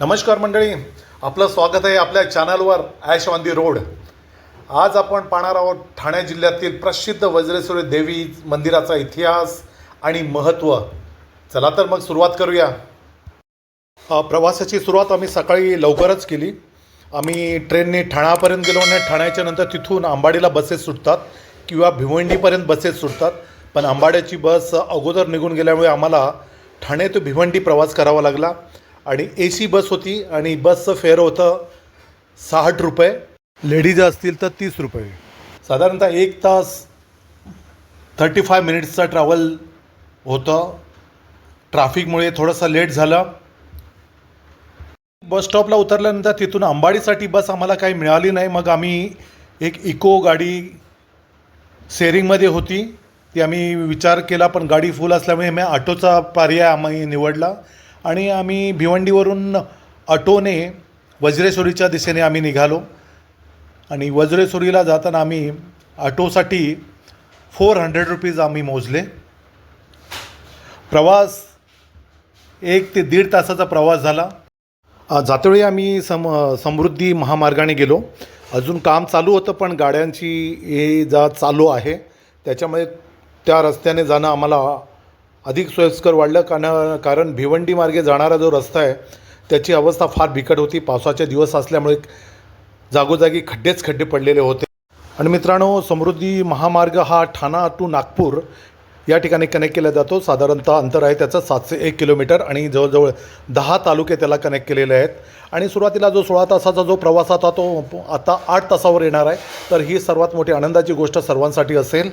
नमस्कार मंडळी. आपलं स्वागत आहे आपल्या चॅनलवर ॲश ऑन दी रोड. आज आपण पाहणार आहोत ठाणे जिल्ह्यातील प्रसिद्ध वज्रेश्वरी देवी मंदिराचा इतिहास आणि महत्त्व चला तर मग सुरुवात करूया. प्रवासाची सुरुवात आम्ही सकाळी लवकरच केली. आम्ही ट्रेनने ठाण्यापर्यंत गेलो आणि ठाण्याच्या नंतर तिथून आंबाडीला बसेस सुटतात किंवा भिवंडीपर्यंत बसेस सुटतात. पण आंबाड्याची बस अगोदर निघून गेल्यामुळे आम्हाला ठाणे ते भिवंडी प्रवास करावा लागला. आणि ए सी बस होती आणि बसचं फेअर होतं साठ रुपये. लेडीज असतील तर तीस रुपये. साधारणतः एक तास थर्टी फाय मिनिट्सचा ट्रॅव्हल होतं ट्रॅफिकमुळे थोडंसं लेट झालं. बस स्टॉपला उतरल्यानंतर तिथून अंबाडीसाठी बस आम्हाला काही मिळाली नाही. मग आम्ही एक इको गाडी शेअरिंगमध्ये होती. ती आम्ही विचार केला पण गाडी फुल असल्यामुळे मी ऑटोचा पर्याय आम्ही निवडला. आणि आम्ही भिवंडीवरून ऑटोने वज्रेश्वरीच्या दिशेने आम्ही निघालो. आणि वज्रेश्वरीला जाताना आम्ही ऑटोसाठी फोर हंड्रेड रुपीज आम्ही मोजले. प्रवास एक ते दीड तासाचा प्रवास झाला. जातवेळी जातेवेळी आम्ही सम समृद्धी महामार्गाने गेलो. अजून काम चालू होतं पण गाड्यांची हे जा चालू आहे. त्याच्यामुळे त्या रस्त्याने जाणं आम्हाला अधिक सोयीस्कर वाढलं कारण कारण भिवंडी मार्गे जाणारा जो रस्ता आहे त्याची अवस्था फार बिकट होती. पावसाचे दिवस असल्यामुळे जागोजागी खड्डेच खड्डे पडलेले होते. आणि मित्रांनो समृद्धी महामार्ग हा ठाणा टू नागपूर या ठिकाणी कनेक्ट केला जातो. साधारणतः अंतर आहे त्याचं सातशे एक किलोमीटर आणि जवळजवळ दहा तालुके त्याला कनेक्ट केलेले आहेत. आणि सुरुवातीला जो सोळा तासाचा जो प्रवास होता तो आता आठ तासावर येणार आहे. तर ही सर्वात मोठी आनंदाची गोष्ट सर्वांसाठी असेल.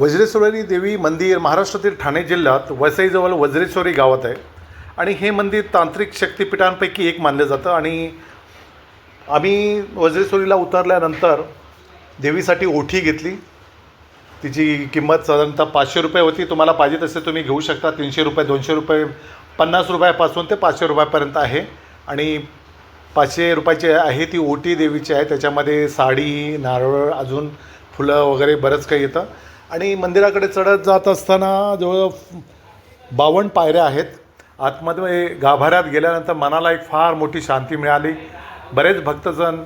वज्रेश्वरी देवी मंदिर महाराष्ट्रातील ठाणे जिल्ह्यात वसईजवळ वज्रेश्वरी गावात आहे. आणि हे मंदिर तांत्रिक शक्तिपीठांपैकी एक मानलं जातं. आणि आम्ही वज्रेश्वरीला उतरल्यानंतर देवीसाठी ओठी घेतली. तिची किंमत साधारणतः पाचशे रुपये होती. तुम्हाला पाहिजे तसे तुम्ही घेऊ शकता. तीनशे रुपये दोनशे रुपये पन्नास रुपयापासून ते पाचशे रुपयापर्यंत आहे. आणि पाचशे रुपयाची आहे ती ओटी देवीची आहे. त्याच्यामध्ये साडी नारळ अजून फुलं वगैरे बरंच काही येतं. आणि मंदिराकडे चढत जात असताना जवळ बावन्न पायऱ्या आहेत. आतमध्ये गाभाऱ्यात गेल्यानंतर मनाला एक फार मोठी शांती मिळाली. बरेच भक्तजण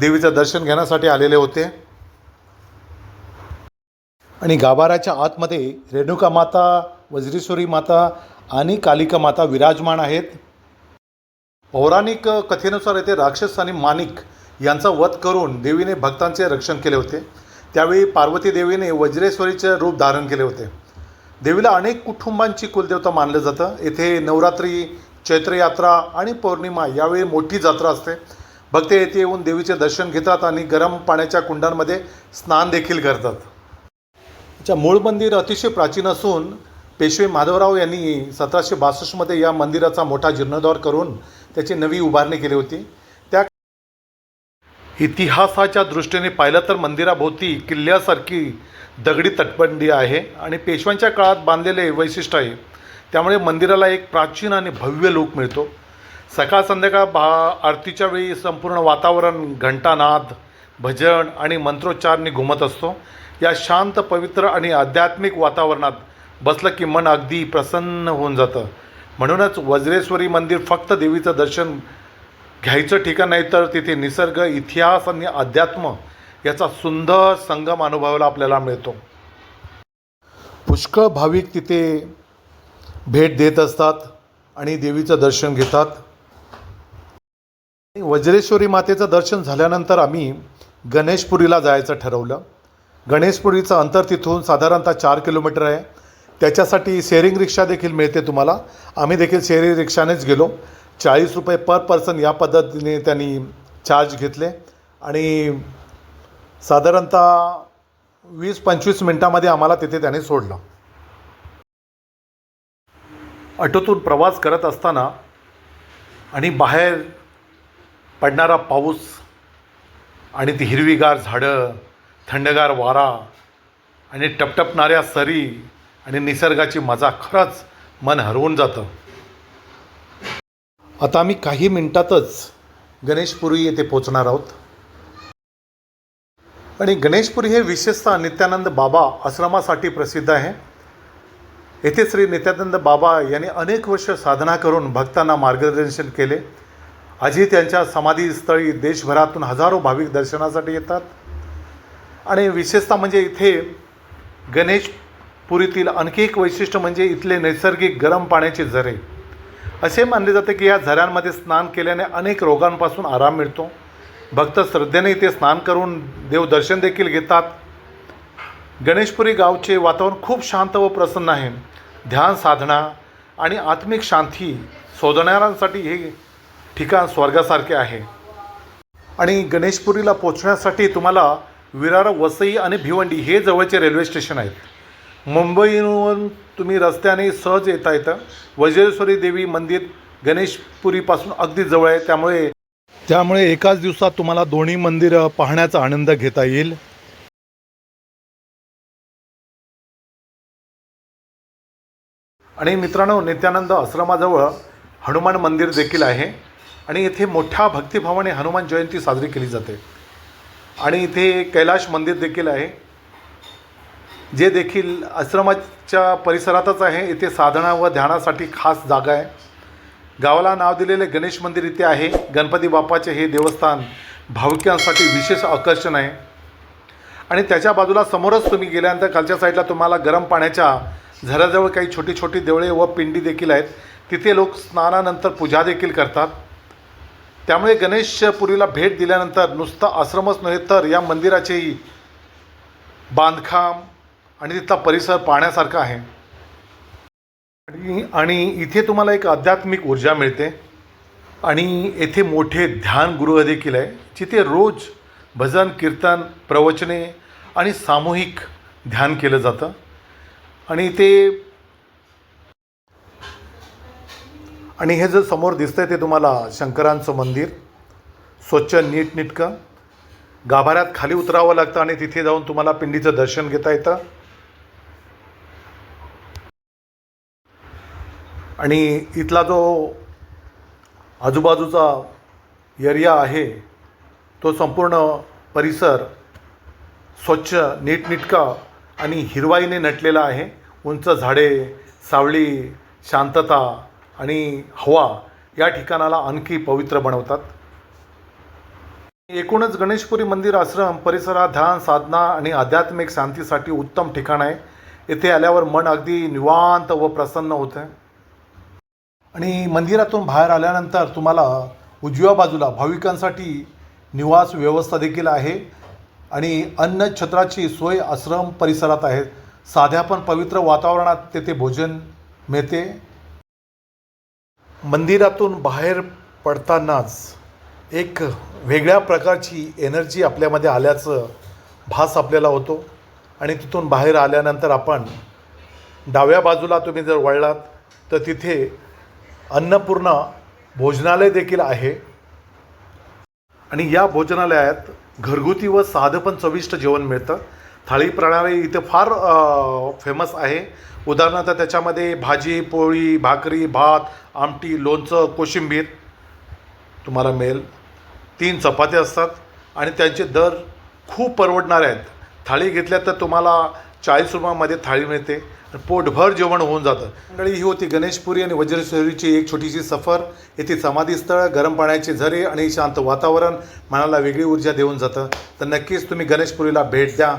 देवीचं दर्शन घेण्यासाठी आलेले होते. आणि गाभाऱ्याच्या आतमध्ये रेणुका माता वज्रेश्वरी माता आणि कालिका माता विराजमान आहेत. पौराणिक कथेनुसार येथे राक्षस आणि माणिक यांचा वध करून देवीने भक्तांचे रक्षण केले होते. त्यावेळी पार्वती देवीने वज्रेश्वरीचे रूप धारण केले होते. देवीला अनेक कुटुंबांची कुलदेवता मानलं जातं येथे नवरात्री चैत्रयात्रा आणि पौर्णिमा यावेळी मोठी जत्रा असते. भक्त येथे येऊन देवीचे दर्शन घेतात आणि गरम पाण्याच्या कुंडांमध्ये स्नान देखील करतात. याच्या मूळ मंदिर अतिशय प्राचीन असून पेशवे माधवराव यांनी सतराशे बासष्टमध्ये या मंदिराचा मोठा जीर्णोद्धार करून त्याची नवी उभारणी केली होती. इतिहासाच्या दृष्टीने पाहिलं तर मंदिराभोवती किल्ल्यासारखी दगडी तटबंदी आहे आणि पेशव्यांच्या काळात बांधलेले वैशिष्ट्य आहे. त्यामुळे मंदिराला एक प्राचीन आणि भव्य लूक मिळतो. सकाळ संध्याकाळ बा आरतीच्या वेळी संपूर्ण वातावरण घंटानाद भजन आणि मंत्रोच्चारने घुमत असतो. या शांत पवित्र आणि आध्यात्मिक वातावरणात बसलं की मन अगदी प्रसन्न होऊन जातं. म्हणूनच वज्रेश्वरी मंदिर फक्त देवीचं दर्शन घ्यायचं ठिकाण नाही तर तिथे निसर्ग इतिहास आणि अध्यात्म याचा सुंदर संगम अनुभवायला आपल्याला मिळतो. पुष्कळ भाविक तिथे भेट देत असतात आणि देवीचं दर्शन घेतात. वज्रेश्वरी मातेचं दर्शन झाल्यानंतर आम्ही गणेशपुरीला जायचं ठरवलं. गणेशपुरीचं अंतर तिथून साधारणतः चार किलोमीटर आहे. त्याच्यासाठी शेअरिंग रिक्षा देखील मिळते तुम्हाला. आम्ही देखील शेअरिंग रिक्षानेच गेलो. चाळीस रुपये पर पर्सन या पद्धतीने त्यांनी चार्ज घेतले. आणि साधारणतः वीस पंचवीस मिनटामध्ये आम्हाला तिथे त्याने सोडलं. ऑटोतून प्रवास करत असताना आणि बाहेर पडणारा पाऊस आणि ती हिरवीगार झाडं थंडगार वारा आणि टपटपणाऱ्या सरी आणि निसर्गाची मजा खरंच मन हरवून जातं. आता आम्ही काही मिनटातच गणेशपुरी येथे पोचणार आहोत. आणि गणेशपुरी हे विशेषतः नित्यानंद बाबा आश्रमासाठी प्रसिद्ध आहे. येथे श्री नित्यानंद बाबा यांनी अनेक वर्ष साधना करून भक्तांना मार्गदर्शन केले. आजही त्यांच्या समाधीस्थळी देशभरातून हजारो भाविक दर्शनासाठी येतात. आणि विशेषतः म्हणजे इथे गणेशपुरीतील आणखी एक वैशिष्ट्य म्हणजे इथले नैसर्गिक गरम पाण्याचे झरे. असे मानले जाते की या झऱ्यांमध्ये स्नान केल्याने अनेक रोगांपासून आराम मिळतो. भक्त श्रद्धेने इथे स्नान करून देवदर्शन देखील घेतात. गणेशपुरी गावचे वातावरण खूप शांत व प्रसन्न आहे. ध्यान साधना आणि आत्मिक शांती शोधणाऱ्यांसाठी हे ठिकाण स्वर्गासारखे आहे. आणि गणेशपुरीला पोचण्यासाठी तुम्हाला विरार वसई आणि भिवंडी हे जवळचे रेल्वे स्टेशन आहेत. मुंबईहून तुम्ही रस्त्याने सहज येता येतं वज्रेश्वरी देवी मंदिर गणेशपुरीपासून अगदी जवळ आहे. त्यामुळे त्यामुळे एकाच दिवसात तुम्हाला दोन्ही मंदिरं पाहण्याचा आनंद घेता येईल. आणि मित्रांनो नित्यानंद आश्रमाजवळ हनुमान मंदिर देखील आहे आणि इथे मोठ्या भक्तिभावाने हनुमान जयंती साजरी केली जाते. आणि इथे कैलाश मंदिर देखील आहे. जे देखील आश्रमाच्या परिसरातच आहे इथे साधना व ध्यानासाठी खास जागा आहे. गावाला नाव दिलेले गणेश मंदिर इथे आहे. गणपती बाप्पाचे हे देवस्थान भाविकांसाठी विशेष आकर्षण आहे. आणि त्याच्या बाजूला समोरच तुम्ही गेल्यानंतर खालच्या साईडला तुम्हाला गरम पाण्याच्या झऱ्याजवळ काही छोटी छोटी देवळे व पिंडी देखील आहेत. तिथे लोक स्नानानंतर पूजा देखील करतात. त्यामुळे गणेशपुरीला भेट दिल्यानंतर नुसतं आश्रमच नव्हे तर या मंदिराचेही बांधकाम आणि तिथला परिसर पाहण्यासारखा आहे. आणि आणि इथे तुम्हाला एक आध्यात्मिक ऊर्जा मिळते. आणि येथे मोठे ध्यानगृह देखील आहे. जिथे रोज भजन कीर्तन प्रवचने आणि सामूहिक ध्यान केलं जातं. आणि ते आणि हे जर समोर दिसतंय ते तुम्हाला शंकरांचं मंदिर. स्वच्छ नीटनीटकं गाभाऱ्यात खाली उतरावं लागतं आणि तिथे जाऊन तुम्हाला पिंडीचं दर्शन घेता येतं. आणि इथला जो आजूबाजूचा एरिया आहे तो संपूर्ण परिसर स्वच्छ नीटनीटका आणि हिरवाईने नटलेला आहे. उंच झाडे सावली शांतता आणि हवा या ठिकाणाला आणखी पवित्र बनवतात. एकूणच गणेशपुरी मंदिर आश्रम परिसरात ध्यान साधना आणि आध्यात्मिक शांतीसाठी उत्तम ठिकाण आहे. येथे आल्यावर मन अगदी निवांत व प्रसन्न होतं. आणि मंदिरातून बाहेर आल्यानंतर तुम्हाला उजव्या बाजूला भाविकांसाठी निवास व्यवस्था देखील आहे आणि अन्न छत्राची सोय आश्रम परिसरात आहे. साध्या पण पवित्र वातावरणात तेथे भोजन मिळते. मंदिरातून बाहेर पडतानाच एक वेगळ्या प्रकारची एनर्जी आपल्यामध्ये आल्याचं भास आपल्याला होतो. आणि तिथून बाहेर आल्यानंतर आपण डाव्या बाजूला तुम्ही जर वळलात तर तिथे अन्नपूर्णा भोजनालय देखील आहे. आणि या भोजनालयात घरगुती व साधं पण चविष्ट जेवण मिळतं. थाळी प्रणाली इथे फार फेमस आहे. उदाहरणार्थ त्याच्यामध्ये भाजी पोळी भाकरी भात आमटी लोणचं कोशिंबीर तुम्हाला मिळेल. तीन चपात्या असतात आणि त्यांचे दर खूप परवडणारे आहेत. थाळी घेतल्या तर तुम्हाला चाळीस रुपयामध्ये थाळी मिळते. पोटभर जेवण होऊन जातं. मंडळी ही होती गणेशपुरी आणि वज्रेश्वरीची एक छोटीशी सफर. येथे समाधीस्थळ गरम पाण्याचे झरे आणि शांत वातावरण मनाला वेगळी ऊर्जा देऊन जातं. तर नक्कीच तुम्ही गणेशपुरीला भेट द्या.